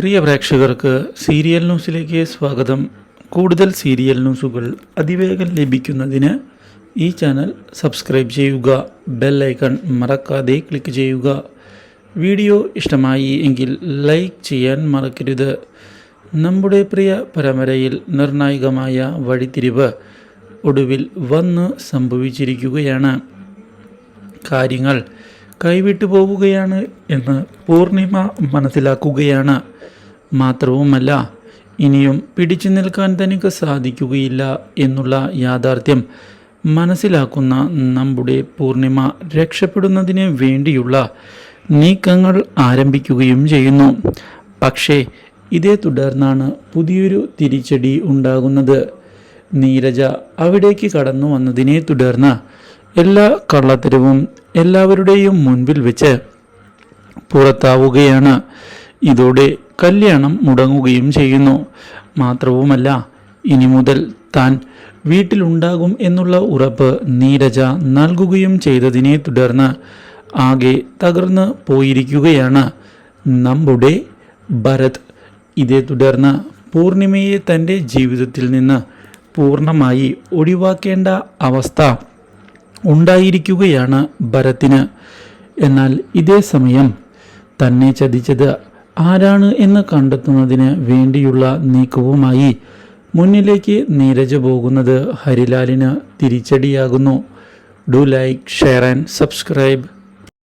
പ്രിയ പ്രേക്ഷകർക്ക് സീരിയൽ ന്യൂസിലേക്ക് സ്വാഗതം. കൂടുതൽ സീരിയൽ ന്യൂസുകൾ അതിവേഗം ലഭിക്കുന്നതിന് ഈ ചാനൽ സബ്സ്ക്രൈബ് ചെയ്യുക ബെൽ ഐക്കൺ മറക്കാതെ ക്ലിക്ക് ചെയ്യുക. വീഡിയോ ഇഷ്ടമായി എങ്കിൽ ലൈക്ക് ചെയ്യാൻ മറക്കരുത്. നമ്മുടെ പ്രിയ പരമ്പരയിൽ നിർണായകമായ വഴിത്തിരിവ് ഒടുവിൽ വന്ന് സംഭവിച്ചിരിക്കുകയാണ്. കാര്യങ്ങൾ കൈവിട്ടു പോവുകയാണ് എന്ന് പൂർണിമ മനസ്സിലാക്കുകയാണ്. മാത്രവുമല്ല ഇനിയും പിടിച്ചു നിൽക്കാൻ തനിക്ക് സാധിക്കുകയില്ല എന്നുള്ള യാഥാർത്ഥ്യം മനസ്സിലാക്കുന്ന നമ്മുടെ പൂർണിമ രക്ഷപ്പെടുന്നതിന് വേണ്ടിയുള്ള നീക്കങ്ങൾ ആരംഭിക്കുകയും ചെയ്യുന്നു. പക്ഷേ ഇതേ തുടർന്നാണ് പുതിയൊരു തിരിച്ചടി ഉണ്ടാകുന്നത്. നീരജ അവിടേക്ക് കടന്നു വന്നതിനെ തുടർന്ന് എല്ലാ കള്ളത്തരവും എല്ലാവരുടെയും മുൻപിൽ വെച്ച് പുറത്താവുകയാണ്. ഇതോടെ കല്യാണം മുടങ്ങുകയും ചെയ്യുന്നു. മാത്രവുമല്ല ഇനി മുതൽ താൻ വീട്ടിലുണ്ടാകും എന്നുള്ള ഉറപ്പ് നീരജ നൽകുകയും ചെയ്തതിനെ തുടർന്ന് ആകെ തകർന്ന് പോയിരിക്കുകയാണ്. നമ്മുടെ ഭരത് ഇതേ തുടർന്ന് പൂർണിമയെ തന്റെ ജീവിതത്തിൽ നിന്ന് പൂർണമായി ഒഴിവാക്കേണ്ട അവസ്ഥ ഉണ്ടായിരിക്കുകയാണ് ഭരത്തിന് എന്നാൽ ഇതേ സമയം തന്നെ ചതിച്ചത് ആരാണ് എന്ന് കണ്ടെത്തുന്നതിന് വേണ്ടിയുള്ള നീക്കവുമായി മുന്നിലേക്ക് നീരജ പോകുന്നത് ഹരിലാലിന് തിരിച്ചടിയാകുന്നു. Do like share and subscribe.